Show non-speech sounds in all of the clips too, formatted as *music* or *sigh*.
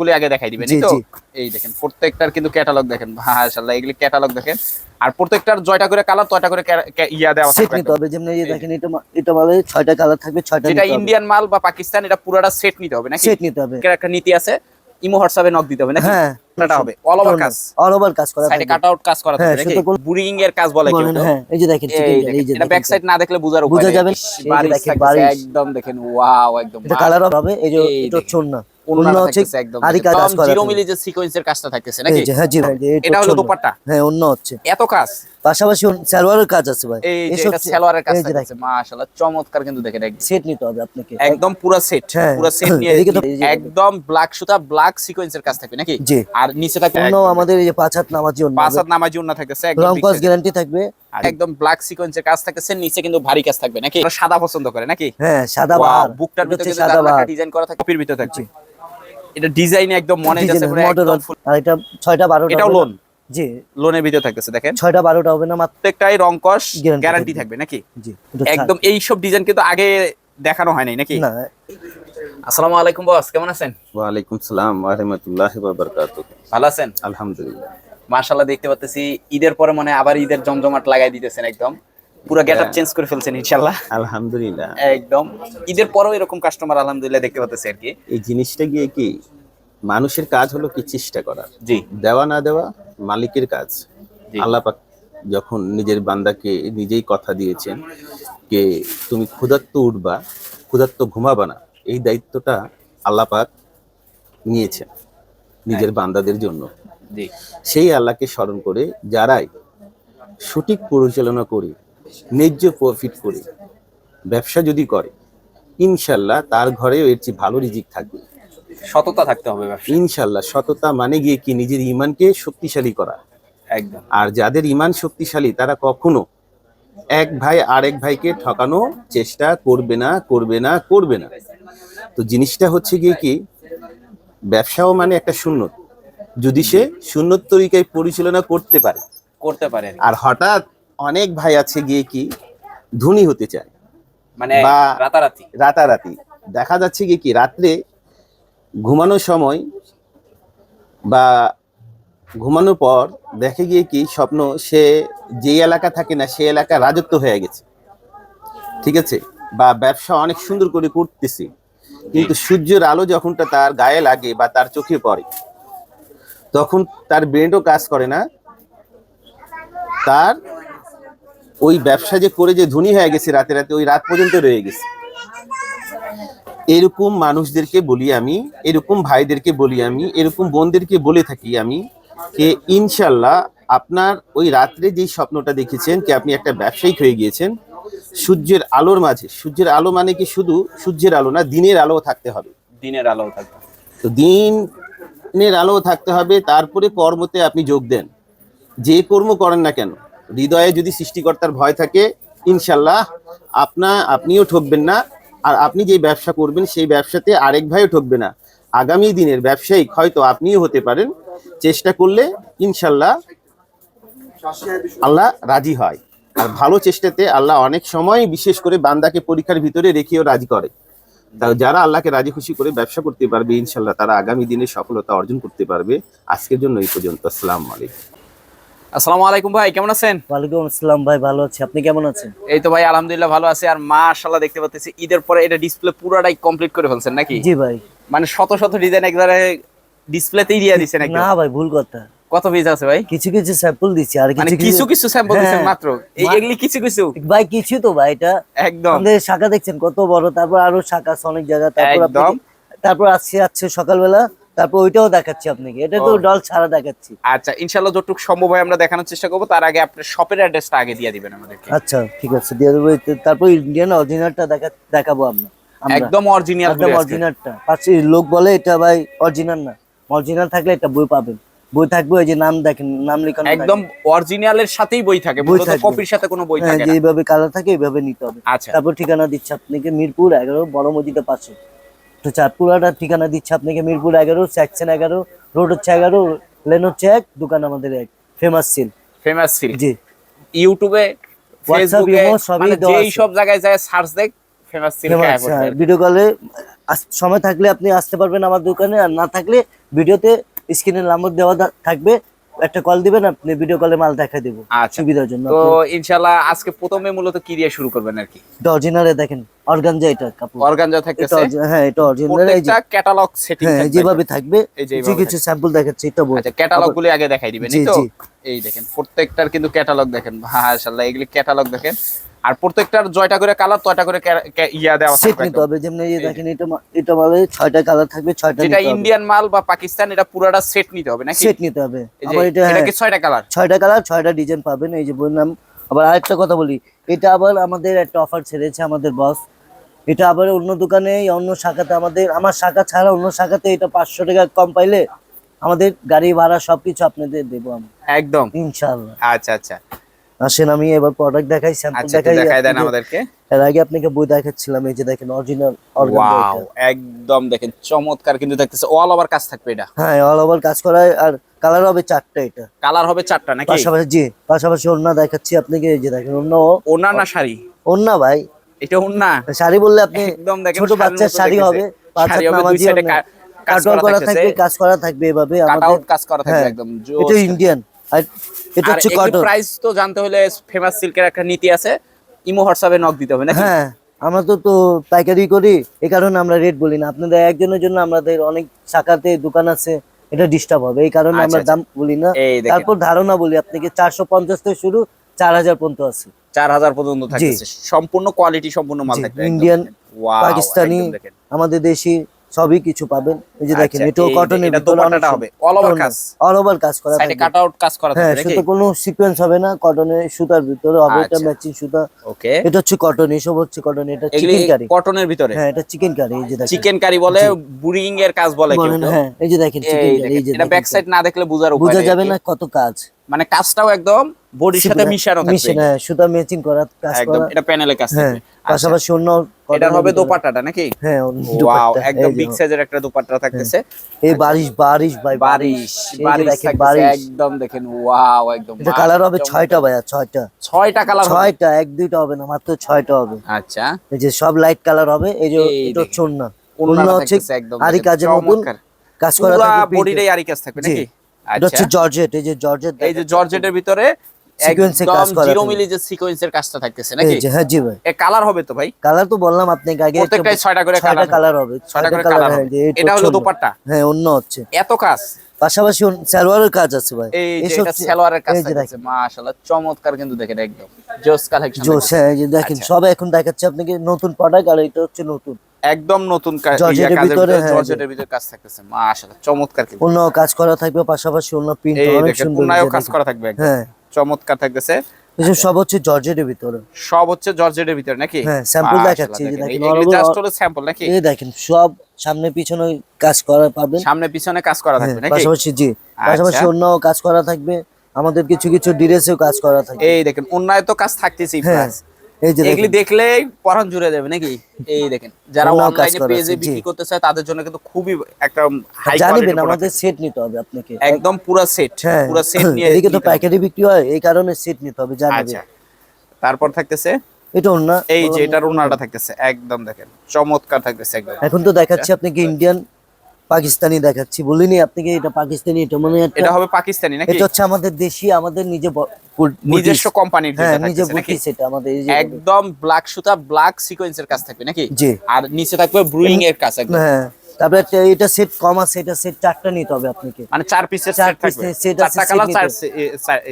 ক্যাটালগুলি আগে দেখাই দিবেন এই তো? এই দেখেন প্রত্যেকটার কিন্তু ক্যাটালগ দেখেন। মাশাআল্লাহ এগুলি ক্যাটালগ দেখেন। আর প্রত্যেকটার জয়টা করে কালার তয়টা করে ইয়া দেওয়া সেট নিতে হবে যেমন এই দেখেন এটা এটা মালে ছয়টা কালার থাকবে ছয়টা যেটা ইন্ডিয়ান মাল বা পাকিস্তান এটা পুরোটা সেট নিতে হবে নাকি? সেট নিতে হবে। এর একটা নীতি আছে ইমো হোয়াটসঅ্যাপে নক দিতে হবে নাকি? হ্যাঁ। এটা হবে অল ওভার কাজ। অল ওভার কাজ করা সাইডে কাট আউট কাজ করা হ্যাঁ, কোন- বুরিং এর কাজ বলে কেউ। হ্যাঁ এই যে দেখেন এই যে এটা ব্যাক সাইড না দেখলে বোঝার উপায় বোঝা। যাবে, একদম দেখেন ওয়াও একদম এটা কালার হবে এই যে এটা দেখেন। হচ্ছে হচ্ছে একদম আরি কাজ করা জিরো মিলি যে সিকোয়েন্সের কাজটা থাকতেছে নাকি? হ্যাঁ জি ভাই এটা হলো দোপাট্টা। হ্যাঁ অন্য হচ্ছে। এত কাজ? পাশাপাশি সালোয়ারের কাজ আছে ভাই। এই যে এটা সালোয়ারের কাজ এই মাশাআল্লাহ চমৎকার কিন্তু দেখেন। একদম সেট নিতে হবে আপনাকে। একদম পুরো সেট হ্যাঁ। পুরো *coughs* সেট নিয়ে এদিকে তো- এই যে- একদম ব্ল্যাক সুতা ব্ল্যাক সিকোয়েন্সের কাজ থাকবে নাকি? আর নিচে থাকবে অন্য আমাদের এই যে পাঁচ হাত নামাজি অন্য পাঁচ হাত নামাজি উন্না থাকতেছে একদম রং big গ্যারান্টি থাকবে। আর একদম ব্ল্যাক সিকোয়েন্সের কাজ থাকতেছে নিচে কিন্তু ভারী কাজ থাকবে নাকি? সাদা পছন্দ করে নাকি? হ্যাঁ সাদা বুকটার ভিতরে সাদা ডিজাইন করা থাকে কপির ভিতরে থাকছে এটা ডিজাইনে একদম মনে যাচ্ছে আর এটা ছয়টা বারোটা এটাও লোন জি। লোনের ভিতরে থাকতেছে দেখেন। ছয়টা বারোটা হবে না প্রত্যেকটাই রং কস গ্যারান্টি থাকবে। নাকি? জি একদম এই সব ডিজাইন কিন্তু আগে দেখানো হয় নাই নাকি? না। আসসালামু আলাইকুম বস কেমন আছেন? ওয়ালাইকুম সালাম রহমতুল্লাহ বাবরকাত ভালো আছেন? আলহামদুলিল্লাহ। মাশাআল্লাহ দেখতে পাচ্তেছি ঈদের পরে মনে হয় আবার ঈদের জমজমাট লাগাই দিতেছেন একদম। পুরো গেটআপ হ্যাঁ। চেঞ্জ করে ফেলছেন ইনশাআল্লাহ। আলহামদুলিল্লাহ। একদম। ঈদের পরেও এরকম কাস্টমার আলহামদুলিল্লাহ দেখতে পাচ্তেছি আর কি। এই জিনিসটা গিয়ে কি মানুষের কাজ হলো কি চেষ্টা করা। জি। দেওয়া না দেওয়া মালিকের কাজ। আল্লাহ পাক যখন নিজের বান্দাকে নিজেই কথা দিয়েছেন যে তুমি ক্ষুধার্ত উঠবা ক্ষুধার্ত ঘুমাবা না। এই দায়িত্বটা আল্লাহ পাক নিয়েছেন নিজের বান্দাদের জন্য। সেই আল্লাহকে স্মরণ করে যারাই সঠিক পরিচালনা করে ন্যায্য প্রফিট করে। ব্যবসা যদি করে ইনশাল্লাহ তার ঘরেও এর চেয়ে ভালো রিজিক থাকবে। সততা থাকতে হবে ইনশাল্লাহ সততা মানে গিয়ে কি নিজের ইমানকে শক্তিশালী করা। একদম। আর যাদের ইমান শক্তিশালী তারা কখনো এক ভাই আরেক ভাইকে ঠকানো চেষ্টা করবে না করবে না করবে না। তো জিনিসটা হচ্ছে গিয়ে কি ব্যবসাও মানে একটা শূন্যত যদি সে শূন্যত তরিকায় পরিচালনা করতে পারে করতে পারে। আর হঠাৎ অনেক ভাই আছে গিয়ে কি ধনী হতে চায়। মানে বা- রাতারাতি। রাতারাতি। দেখা যাচ্ছে কি কি রাত্রে ঘুমানোর সময় বা ঘুমানোর পর দেখে গিয়ে কি স্বপ্ন সে যে এলাকা থাকে না সে এলাকা রাজত্ব হয়ে গেছে। ঠিক আছে? বা ব্যবসা অনেক সুন্দর করে করতেছে। কিন্তু সূর্যের আলো যখনটা তার গায়ে লাগে বা তার চোখে পড়ে তখন তার ব্রেনও কাজ করে না। তার ওই ব্যবসা যে করে যে ধনী হয়ে গেছে রাতে রাতে ওই রাত পর্যন্ত রয়ে গেছে। এরকম মানুষদেরকে বলি আমি এরকম ভাইদেরকে বলি আমি এরকম বোনদেরকে বলে থাকি আমি যে ইনশাল্লাহ আপনার ওই রাত্রে যেই স্বপ্নটা দেখেছেন কি আপনি একটা ব্যবসায়িক হয়ে গিয়েছেন সূর্যের আলোর মাঝে সূর্যের আলো মানে কি শুধু সূর্যের আলো না দিনের আলো থাকতে হবে। দিনের আলো থাকবে। তো দিনের আলো থাকতে হবে তারপরে কর্মতে আপনি যোগ দেন। যে কর্ম করেন না কেন হৃদয়ে যদি সৃষ্টিকর্তার ভয় থাকে, ইনশাল্লাহ আপনা, আপনিও ঠকবেন না। আর আপনি যে ব্যবসা করবেন, সেই ব্যবসাতে আরেক ভাইও ঠকবে না। আগামী দিনের ব্যবসায়িক হয়তো আপনিও হতে পারেন। চেষ্টা করলে ইনশাল্লাহ আল্লাহ রাজি হয়। আর ভালো চেষ্টাতে আল্লাহ অনেক সময় বিশেষ করে বান্দাকে পরীক্ষার ভিতরে রেখেও রাজি করে। যারা আল্লাহকে রাজি খুশি করে ব্যবসা করতে পারবে, ইনশাল্লাহ তারা আগামী দিনে সফলতা অর্জন করতে পারবে। আজকের জন্য এই পর্যন্ত। আসসালামু আলাইকুম। আসসালামু আলাইকুম ভাই কেমন আছেন? ওয়ালাইকুম আসসালাম ভাই ভালো আছি। আপনি কেমন আছেন? এই তো ভাই আলহামদুলিল্লাহ ভালো আছে। আর মাশাআল্লাহ দেখতে পাচ্ছি ঈদের পরে এটা ডিসপ্লে পুরোটাই কমপ্লিট করে ফেলছেন নাকি? জি ভাই। মানে শত শত ডিজাইন একবারে ডিসপ্লেতেই দিয়ে দিছেন একদম। না ভাই ভুল কথা। কত পিস আছে ভাই? কিছু কিছু স্যাম্পল দিচ্ছি আর মানে কিছু কিছু কিছু স্যাম্পল দিছেন হ্যাঁ। মাত্র? এই এগুলি কিছু কিছু? ভাই কিছু তো ভাই এটা একদম। আমাদের শাখা দেখছেন কত বড়। তারপর আরও শাখা আছে অনেক জায়গা। তারপর একদম। আপনি তারপর আসছে আছে সকালবেলা। তারপর ওইটাও দেখাচ্ছি আপনাকে। এটা তো ডল ছাড়া দেখাচ্ছি। আচ্ছা ইনশাআল্লাহ যতটুকু সম্ভব হয় আমরা দেখানোর চেষ্টা করব। তার আগে আপনার শপের অ্যাড্রেসটা আগে দিয়ে দিবেন আমাদেরকে। আচ্ছা ঠিক আছে দিয়ে দেবো। তারপর ইন্ডিয়ান অরিজিনালটা দেখা দেখাবো আমরা। একদম অরিজিনাল একদম অরিজিনালটা পাশে লোক বলে এটা ভাই অরিজিনাল না। অরিজিনাল থাকলে এটা বই পাবেন। বই থাকবে ওই যে নাম দেখেন নাম লেখানো একদম অরিজিনালের সাথেই বই থাকে বই কপির সাথে কোনো বই থাকে। হ্যাঁ যে না। এইভাবে কালার থাকে এইভাবে নিতে হবে। আচ্ছা। তারপর ঠিকানা দিচ্ছে আপনাকে মিরপুর এগারো বড় মসজিদের পাশে। তো চাঁদপুরাটা ঠিকানা দিচ্ছে আপনাকে মিরপুর এগারো সেকশন এগারো রোড হচ্ছে এগারো লেন হচ্ছে এক দোকান আমাদের এক ফেমাস সিল। Famous seal. জি। ইউটিউবে ফেসবুকে মানে যেই সব জায়গায় যায় সার্চ দেখ ফেমাস সিল ভিডিও কলে সময় থাকলে আপনি আসতে পারবেন আমার দোকানে আর না থাকলে ভিডিওতে স্ক্রিনের নাম্বার দেওয়া থাকবে। একটা কল দিবেন আপনি ভিডিও কলে মাল দেখা দিব। আচ্ছা। সুবিধার জন্য তো ইনশাআল্লাহ আজকে প্রথমে মূলত কি দিয়ে শুরু করবেন আর কি? অরিজিনালে দেখেন অর্গানজা এটা কাপড়। অর্গানজা থাকে থাকতেছে। হ্যাঁ এটা অরিজিনাল এই যে ক্যাটালগ সেটিং হ্যাঁ যেভাবে থাকবে এই যে কিছু স্যাম্পল দেখাচ্ছি এটা বল আচ্ছা ক্যাটালগগুলো আগে দেখাই দিবেন এই তো? এই দেখেন প্রত্যেকটার কিন্তু ক্যাটালগ দেখেন। মাশাআল্লাহ এগুলি ক্যাটালগ দেখেন। আর প্রত্যেকটার জয়টা করে কালার তয়টা করে ইয়া দেওয়া সেট নিতে হবে যেমন এই দেখেন এটা এটা মালে ছয়টা কালার থাকবে ছয়টা যেটা ইন্ডিয়ান মাল বা পাকিস্তান এটা পুরোটা সেট নিতে হবে নাকি? সেট নিতে হবে। আবার এটা এটা হ্যাঁ, কি ছয়টা কালার ছয়টা কালার ছয়টা ডিজাইন পাবেন এই যে বললাম। আবার আরেকটা কথা বলি এটা আবার আমাদের একটা অফার ছেড়েছে আমাদের বস এটা আবার অন্য দোকানে অন্য শাখাতে আমাদের আমার শাখা ছাড়া অন্য শাখাতে এটা পাঁচশো টাকা কম পাইলে আমাদের গাড়ি ভাড়া সবকিছু আপনাদের দেবো আমি একদম। ইনশাআল্লাহ। আচ্ছা আচ্ছা। আসেন আমি এবার প্রোডাক্ট দেখাই স্যাম্পল আচ্ছা দেখাই। দেখাই দেন আমাদেরকে। এর আগে আপনাকে বই দেখাচ্ছিলাম এই যে দেখেন অরিজিনাল ওয়াও একদম দেখেন চমৎকার কিন্তু দেখতেছে। অল ওভার কাজ থাকবে এটা। হ্যাঁ অল ওভার কাজ করা আর কালার হবে চারটা এটা। কালার হবে চারটা নাকি? পাশাপাশি জি পাশাপাশি ওন্না দেখাচ্ছি আপনাকে এই যে দেখেন অন্য ওনা না শাড়ি? ওন্না ভাই। এটা ওনা শাড়ি বললে আপনি একদম দেখেন ছোট বাচ্চার শাড়ি হবে পাঁচ নামাজি কাজ করা থাকবে কাজ করা থাকবে এভাবে। আমাদের আউট কাজ করা থাকবে হ্যাঁ, একদম এটা ইন্ডিয়ান আর এটা হচ্ছে কটন প্রাইস তো জানতে হলে ফেমাস সিল্কের একটা নীতি আছে ইমো হোয়াটসঅ্যাপে নক দিতে হবে নাকি? হ্যাঁ আমরা তো তো পাইকারি করি এই কারণে আমরা রেট বলি না। আপনাদের একজনের জন্য আমাদের অনেক শাখাতে দোকান আছে এটা ডিস্টার্ব হবে এই কারণে আচ্ছা, আমরা আচ্ছা। দাম বলি না। তারপর ধারণা বলি আপনাকে চারশো পঞ্চাশ থেকে শুরু চার হাজার পর্যন্ত আছে। চার হাজার পর্যন্ত সম্পূর্ণ কোয়ালিটি সম্পূর্ণ মাল থাকবে ইন্ডিয়ান, পাকিস্তানি আমাদের দেশি সবই কিছু পাবেন। এই যে দেখেন আচ্ছা, এটাও কটনের দোপাট্টাটা হবে, all over কাজ। অল ওভার কাজ করা সাইডে কাট আউট কাজ করা হ্যাঁ থাকবে নাকি? সুতো কোনো সিকোয়েন্স হবে না। কটনের সুতার ভিতরে হবে এটা আচ্ছা। ম্যাচিং সুতা। ওকে এটা হচ্ছে কটন এসব হচ্ছে কটন এটা চিকেন কারি কটনের ভিতরে? হ্যাঁ এটা চিকেন কারি এই যে দেখেন। চিকেন কারি বলে বুরিং এর কাজ বলে কেউ হ্যাঁ এই যে দেখেন চিকেন এই কারি এই যে এটা ব্যাক সাইড না দেখলে বুঝার উপায় বোঝা যাবে না কত কাজ। মানে কাজটাও একদম বডির সাথে মিশানো থাকবে। হ্যাঁ সুতা ম্যাচিং করা কাজ একদম এটা প্যানেলে কাজ হ্যাঁ থাকবে। আচ্ছা, পাশাপাশি অন্য cotton হবে দোপাট্টাটা নাকি? হ্যাঁ ওয়াও একদম বিগ সাইজের একটা দোপাট্টা থাকতেছে। এই বারিশ বারিশ ভাই বারিশ। বারিশ বারিশ একদম দেখেন ওয়াও একদম এটা কালার হবে ছয়টা ভাইয়া ছয়টা। ছয়টা কালার হবে? ছয়টা এক দুইটা হবে না মাত্র ছয়টা হবে। আচ্ছা। এই যে সব লাইট কালার হবে এই যে এটা হচ্ছে ওন্না হচ্ছে একদম আরি কাজের মতন কাজ করা পুরা থাকবে বডিটাই আরি কাজ থাকবে নাকি? এটা আচ্ছা। হচ্ছে জর্জেট এই যে জর্জেট এই যে জর্জেটের ভিতরে Sequence এ কাজ করা জিরো মিলি যে সিকোয়েন্সের কাজটা থাকতেছে নাকি? হ্যাঁ জি ভাই। এ কালার হবে তো ভাই? কালার তো বললাম আপনাকে আগে প্রত্যেকটাই ছয়টা করে ছয়টা কালার হবে। ছয়টা ছয়টা করে কালার কালার হবে। এটা এটা হলো দোপাট্টা? হ্যাঁ অন্য হচ্ছে। এত কাজ? পাশাপাশি সালোয়ারের কাজ আছে ভাই। এই যে সালোয়ারের কাজ মাশাআল্লাহ চমৎকার কিন্তু দেখেন একদম। জোস কালেকশন জোস হ্যাঁ দেখেন আচ্ছা। সব এখন দেখাচ্ছে আপনাকে নতুন প্রোডাক্ট আর এটা হচ্ছে নতুন। একদম নতুন কা- জর্জেটের ভিতরে, হ্যাঁ, জর্জেটের ভিতরে কাজ থাকতেছে। মাশাআল্লাহ চমৎকার কিন্তু। অন্য কাজ করা থাকবে পাশাপাশি অন্য প্রিন্ট অনেক দেখেন সুন্দর যে কাজ করা থাকবে একদম। হ্যাঁ। চমৎকার থাকতেছে। এসব সব হচ্ছে জর্জেটের ভিতরে। সব হচ্ছে জর্জেটের ভিতরে নাকি? হ্যাঁ, মাশাআল্লাহ দেখাচ্ছি, এই দেখেন, জাস্ট হলো স্যাম্পল নাকি? এই দেখেন সব সামনে পিছনে কাজ করা পাবেন। সামনে পিছনে কাজ করা হ্যাঁ, থাকবে নাকি? পাশাপাশি জি পাশাপাশি আচ্ছা। অন্য কাজ করা থাকবে। আমাদের কিছু কিছু ড্রেসেও কাজ করা থাকবে। এই দেখেন অন্যায় তো কাজ থাকতেছেই হ্যাঁ। প্লাস এই যে এগুলি দেখেন। পরান জুড়ে যাবে নাকি? এই দেখেন যারা অনলাইনে পেজে বিক্রি করতে চায় তাদের জন্য কিন্তু খুবই একটা হাই জানিবেন আমাদের সেট নিতে হবে আপনাকে। একদম পুরো সেট হ্যাঁ। পুরো সেট *coughs* নিয়ে এদিকে তো বিক্রি হয় এই কারণে সেট নিতে হবে জানিবেন। আচ্ছা তারপর থাকতেছে এটা এই যে এটার উনাটা থাকতেছে একদম দেখেন চমৎকার থাকতেছে একদম। এখন তো দেখাচ্ছি আপনাকে ইন্ডিয়ান পাকিস্তানি দেখাচ্ছি। বলিনি আপনাকে এটা পাকিস্তানি? এটা মানে এটা হবে পাকিস্তানি নাকি? এটা হচ্ছে আমাদের দেশি আমাদের নিজে নিজস্ব। কোম্পানির হ্যাঁ নিজে বুটিস এটা আমাদের এই যে একদম ব্ল্যাক সুতা ব্ল্যাক সিকোয়েন্সের কাজ থাকবে নাকি? জি। আর নিচে থাকবে ব্রুইং এর কাজ একদম। হ্যাঁ তারপরে এটা সেট কম আছে এটা সেট চারটা নিতে হবে আপনাকে। মানে চার পিসের চার সেট থাকবে আছে,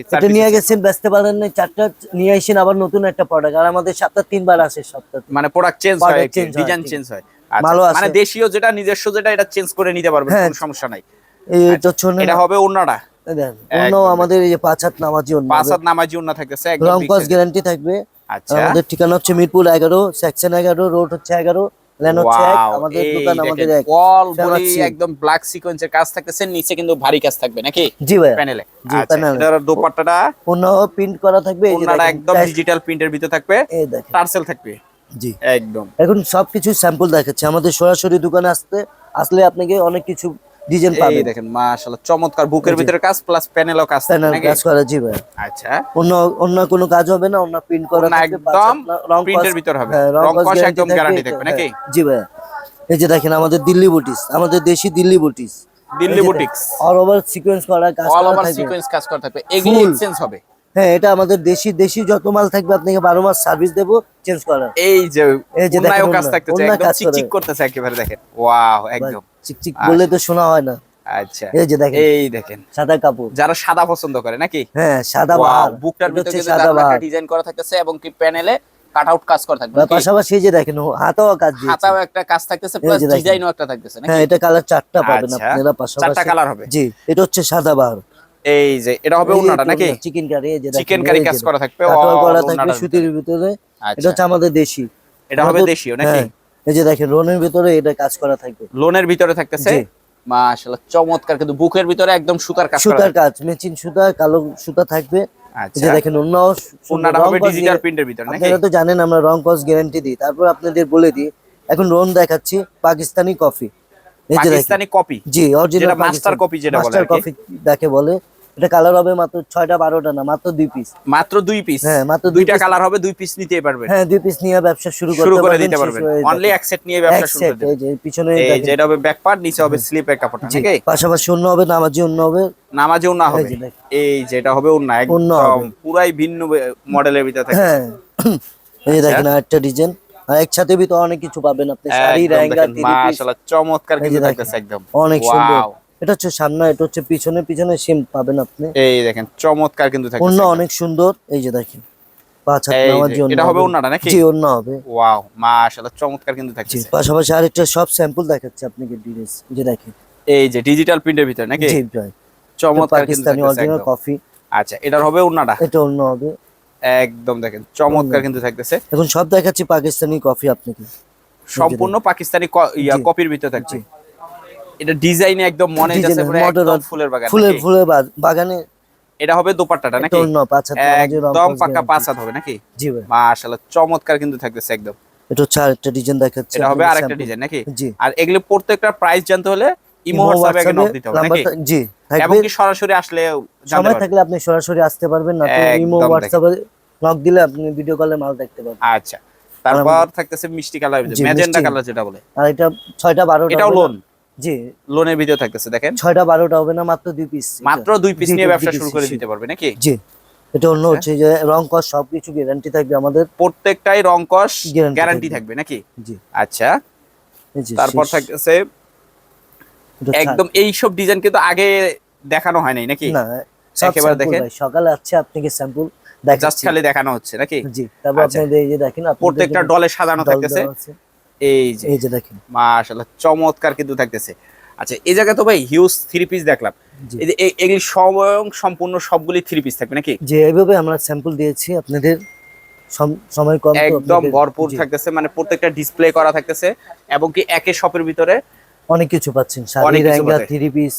এটা নিয়ে গেছেন ব্যস্ত পারেন না চারটা নিয়ে আসেন আবার নতুন একটা প্রোডাক্ট আর আমাদের সপ্তাহ তিনবার আসে সপ্তাহ মানে প্রোডাক্ট চেঞ্জ হয় ডিজাইন চেঞ্জ হয়। ভালো আছে। মানে দেশীয় যেটা নিজস্ব যেটা এটা চেঞ্জ করে নিতে পারবেন হ্যাঁ। কোনো সমস্যা নাই। এটা অন্য- এটা হবে অন্যটা আমাদের এই যে পাঁচ হাত নামাজি অন্য পাঁচ হাত নামাজি অন্য থাকতেছে রং কস গ্যারান্টি থাকবে। আচ্ছা। আমাদের ঠিকানা হচ্ছে মিরপুর এগারো সেকশন এগারো রোড হচ্ছে এগারো লেন হচ্ছে আমাদের দোকান আমাদের একদম ব্ল্যাক সিকোয়েন্সের কাজ থাকতেছে নিচে কিন্তু ভারী কাজ থাকবে নাকি? জি ভাইয়া। প্যানেলে জি, আচ্ছা এটার দোপাট্টাটা? প্রিন্ট করা থাকবে ওনাটা একদম ডিজিটাল প্রিন্টের ভিতরে থাকবে। এই দেখেন। টার্সেল থাকবে। জি। একদম। এখন সবকিছু স্যাম্পল দেখাচ্ছে। আমাদের সরাসরি দোকানে আসতে আসলে আপনাকে অনেক কিছু ডিজাইন পাবেন। দেখেন মাশাআল্লাহ চমৎকার বুকের ভিতরে কাজ প্লাস প্যানেলও কাজ প্যানেল কাজ করা জি ভাই। আচ্ছা। অন্য অন্য কোনো কাজ হবে না অন্য প্রিন্ট করা একদম না- রং প্রিন্টের ভিতর হবে। হ্যাঁ, রং কস একদম গ্যারান্টি থাকবে নাকি? জি ভাই। এই যে দেখেন আমাদের দিল্লি বুটিস আমাদের দেশি Delhi boutiques Delhi boutiques all over sequence করা কাজ অল ওভার সিকোয়েন্স কাজ করা থাকবে। এগুলি। এক্সচেঞ্জ হবে। হ্যাঁ এটা আমাদের দেশি দেশি যত মাল থাকবে আপনাকে বারো মাস সার্ভিস দেবো চেঞ্জ করার। এই যে এই যে দেখেন কাজ থাকতেছে একদম চিকচিক করতেছে একেবারে দেখেন। ওয়াও একদম। চিকচিক বললে তো শোনা হয় না। আচ্ছা। এই যে দেখেন। এই দেখেন। সাদা কাপড়। যারা সাদা পছন্দ করে নাকি? হ্যাঁ সাদা বাহার বুকটার ভিতরে সাদা বাহার ডিজাইন করা থাকতেছে এবং কি প্যানেলে কাট আউট কাজ করা থাকবে? পাশাপাশি যে দেখেন ও হাতাও কাজ দিয়েছে। হাতাও একটা কাজ থাকতেছে প্লাস ডিজাইনও একটা থাকতেছে নাকি? হ্যাঁ এটা কালার চারটা পাবেন আচ্ছা, চারটা কালার হবে। জি এটা হচ্ছে সাদা বাহার এই যে এটা হবে ওন্নাটা নাকি? চিকেন কারি এই যে চিকেন কারি কাজ করা থাকবে। করা থাকবে সুতির ভিতরে। এটা আচ্ছা। হচ্ছে আমাদের দেশি। এটা হবে দেশীয় নাকি? হ্যাঁ, এই যে দেখেন রনের ভিতরে এটা কাজ করা থাকবে। লোনের ভিতরে থাকতেছে? মাশাআল্লাহ চমৎকার। কিন্তু বুকের ভিতরে একদম সুতার কাজ সুতার কাজ মেচিন সুতা কালো সুতা থাকবে। আচ্ছা যে দেখেন অন্য ওন্নাটা হবে ডিজিটাল প্রিন্টের ভিতরে নাকি? আপনারা তো জানেন আমরা রং কস গ্যারান্টি দিই। তারপর আপনাদের বলে দিই এখন রন দেখাচ্ছি পাকিস্তানি কফি। পাকিস্তানি কপি? জি অরিজিনাল master copy যেটা বলে মাস্টার আর কি। কফি যাকে বলে। এটা কালার হবে মাত্র ছয়টা বারোটা না মাত্র দুই পিস মাত্র দুই পিস হ্যাঁ, মাত্র দুইটা কালার হবে দুই পিস নিতেই পারবেন হ্যাঁ দুই পিস নিয়ে ব্যবসা শুরু করতে করে দিতে অনলি এক সেট নিয়ে ব্যবসা শুরু set, করে এই যে পিছনে এই দেখেন। যেটা হবে ব্যাক পার্ট নিচে হবে স্লিপের কাপড়টা জি, নাকি? পাশাপাশি অন্য হবে নামাজি অন্য হবে। নামাজেও না হবে। এই যে। যেটা হবে ওন্না একদম। পুরাই ভিন্ন মডেলের ভিতরে থাকে। হ্যাঁ। এই। দেখেন আরেকটা ডিজাইন একসাথে ভিতরে অনেক কিছু পাবেন আপনি। শাড়ি পিস মাশাআল্লাহ চমৎকার কিন্তু থাকতেছে একদম। অনেক সুন্দর! এটা হচ্ছে সামনে এটা হচ্ছে পিছনে পিছনে সেম পাবেন আপনি। এই দেখেন চমৎকার কিন্তু অন্য একদম। অনেক সুন্দর এই যে দেখেন পাঁচ হাত জন্য এটা হবে ওন্নাটা নাকি? জি অন্য হবে। ওয়াও মাশাআল্লাহ চমৎকার কিন্তু পাশাপাশি আরেকটা সব স্যাম্পল দেখাচ্ছে আপনাকে যে দেখেন। এই যে ডিজিটাল প্রিন্টের ভিতরে নাকি? জি ভাই চমৎকার পাকিস্তানি অরিজিনাল কফি আচ্ছা এটার হবে ওন্নাটা এটা অন্য হবে। একদম দেখেন চমৎকার কিন্তু থাকতেছে। এখন সব দেখাচ্ছি পাকিস্তানি কফি আপনাকে। সম্পূর্ণ পাকিস্তানি। কপির ভিতরে থাকছে এটা ডিজাইনে একদম মনে যাচ্ছে একদম ফুলের বাগান ফুলের ফুলের বাগানে এটা হবে দোপাট্টাটা নাকি? একদম পাকা। পাঁচ হাত হবে নাকি? জি মাশাআল্লাহ চমৎকার কিন্তু থাকতেছে একদম। এটা হচ্ছে আরেকটা ডিজাইন দেখাচ্ছে এটা হবে আরেকটা ডিজাইন নাকি? জি। আর এগুলো প্রত্যেকটা প্রাইস জানতে হলে ইমো হোয়াটসঅ্যাপে আগে নক দিতে হবে নাকি? জি এবং কি সরাসরি আসলে সময় থাকলে আপনি সরাসরি আসতে পারবেন না ইমো হোয়াটসঅ্যাপে নক দিলে আপনি ভিডিও কলে মাল দেখতে পাবেন আচ্ছা তারপর থাকতেছে মিষ্টি কালার কালার যেটা বলে। আর এটা ছয়টা বারোটা এটাও লোন জি। লোনের ভিডিও থাকতেছে দেখেন। ছয়টা বারোটা হবে না মাত্র দুই পিস মাত্র দুই পিস নিয়ে ব্যবসা শুরু করে দিতে পারবে নাকি? জি। এটা অন্য হচ্ছে যে রং কস সবকিছু গ্যারান্টি থাকবে আমাদের। প্রত্যেকটাই রং কস গ্যারান্টি থাকবে। নাকি? জি। আচ্ছা। তারপর থাকতেছে একদম এই সব ডিজাইন কিন্তু আগে দেখানো হয় নাই নাকি? না একেবারে দেখেন। সকালে আছে আপনাকে স্যাম্পল জাস্ট খালি দেখানো হচ্ছে নাকি? জি তারপর আচ্ছা। আপনি এই যে দেখেন প্রত্যেকটা ডলে সাজানো থাকতেছে। এই যে এই যে দেখেন। মাশাআল্লাহ চমৎকার কিন্তু থাকতেছে। আচ্ছা এই জায়গায় তো ভাই হিউজ থ্রি পিস দেখলাম। এই যে এগুলি স্বয়ং সম্পূর্ণ সবগুলি থ্রি পিস থাকবে নাকি? যে এইভাবে আমরা স্যাম্পল দিয়েছি আপনাদের। সময় কম একদম ভরপুর থাকতেছে মানে প্রত্যেকটা ডিসপ্লে করা থাকতেছে এবং কি একে শপের ভিতরে অনেক কিছু পাচ্ছেন শাড়ি লেহেঙ্গা থ্রি পিস